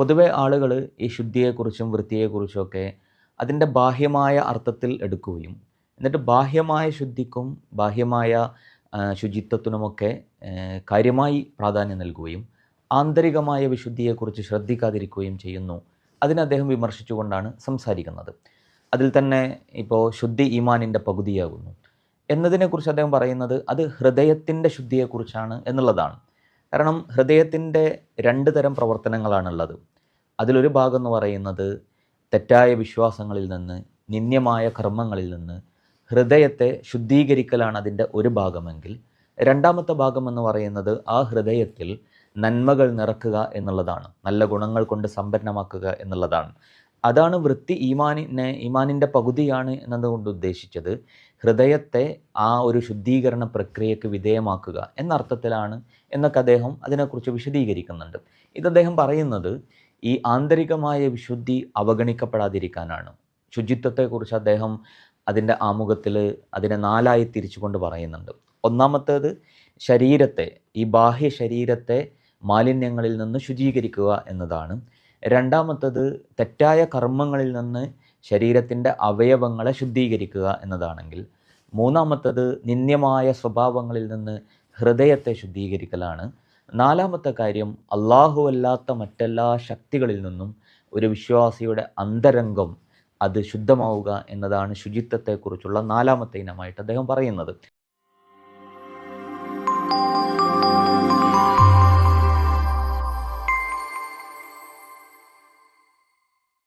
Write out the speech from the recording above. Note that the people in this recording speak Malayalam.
പൊതുവെ ആളുകൾ ഈ ശുദ്ധിയെക്കുറിച്ചും വൃത്തിയെക്കുറിച്ചുമൊക്കെ അതിന്റെ ബാഹ്യമായ അർത്ഥത്തിൽ എടുക്കുകയും എന്നിട്ട് ബാഹ്യമായ ശുദ്ധിക്കും ബാഹ്യമായ ശുചിത്വത്തിനുമൊക്കെ കാര്യമായി പ്രാധാന്യം നൽകുകയും ആന്തരികമായ വിശുദ്ധിയെക്കുറിച്ച് ശ്രദ്ധിക്കാതിരിക്കുകയും ചെയ്യുന്നു. അതിനെ അദ്ദേഹം വിമർശിച്ചുകൊണ്ടാണ് സംസാരിക്കുന്നത്. അതിൽ തന്നെ ഇപ്പോൾ ശുദ്ധി ഈമാനിന്റെ പകുതിയാകുന്നു. എന്നതിനെക്കുറിച്ച് അദ്ദേഹം പറയുന്നത് അത് ഹൃദയത്തിന്റെ ശുദ്ധിയെക്കുറിച്ചാണ് എന്നുള്ളതാണ്. കാരണം ഹൃദയത്തിന്റെ രണ്ട് തരം പ്രവർത്തനങ്ങളാണുള്ളത്. അതിലൊരു ഭാഗം എന്ന് പറയുന്നത് തെറ്റായ വിശ്വാസങ്ങളിൽ നിന്ന് നിന്ദ്യമായ കർമ്മങ്ങളിൽ നിന്ന് ഹൃദയത്തെ ശുദ്ധീകരിക്കലാണ് അതിന്റെ ഒരു ഭാഗമെങ്കിൽ. രണ്ടാമത്തെ ഭാഗം എന്ന് പറയുന്നത് ആ ഹൃദയത്തിൽ നന്മകൾ നിറക്കുക എന്നുള്ളതാണ്. നല്ല ഗുണങ്ങൾ കൊണ്ട് സമ്പന്നമാക്കുക എന്നുള്ളതാണ്. അതാണ് വൃത്തി ഈമാനിനെ ഈമാനിന്റെ പകുതിയാണ് എന്നതുകൊണ്ട് ഉദ്ദേശിച്ചത്. ഹൃദയത്തെ ആ ഒരു ശുദ്ധീകരണ പ്രക്രിയയ്ക്ക് വിധേയമാക്കുക എന്ന അർത്ഥത്തിലാണ് എന്നൊക്കെ അദ്ദേഹം അതിനെക്കുറിച്ച് വിശദീകരിക്കുന്നുണ്ട്. ഇത് അദ്ദേഹം പറയുന്നത് ഈ ആന്തരികമായ വിശുദ്ധി അവഗണിക്കപ്പെടാതിരിക്കാനാണ്. ശുചിത്വത്തെക്കുറിച്ച് അദ്ദേഹം അതിന്റെ ആമുഖത്തിൽ അതിനെ നാലായി തിരിച്ചുകൊണ്ട് പറയുന്നുണ്ട്. ഒന്നാമത്തേത് ശരീരത്തെ ഈ ബാഹ്യ ശരീരത്തെ മാലിന്യങ്ങളിൽ നിന്ന് ശുചീകരിക്കുക എന്നതാണ്. രണ്ടാമത്തത് തെറ്റായ കർമ്മങ്ങളിൽ നിന്ന് ശരീരത്തിന്റെ അവയവങ്ങളെ ശുദ്ധീകരിക്കുക എന്നതാണെങ്കിൽ മൂന്നാമത്തത് നിന്ദ്യമായ സ്വഭാവങ്ങളിൽ നിന്ന് ഹൃദയത്തെ ശുദ്ധീകരിക്കലാണ്. നാലാമത്തെ കാര്യം അല്ലാത്ത മറ്റെല്ലാ ശക്തികളിൽ നിന്നും ഒരു വിശ്വാസിയുടെ അന്തരംഗം അത് ശുദ്ധമാവുക എന്നതാണ് ശുചിത്വത്തെക്കുറിച്ചുള്ള നാലാമത്തെ ഇനമായിട്ട് അദ്ദേഹം പറയുന്നത്.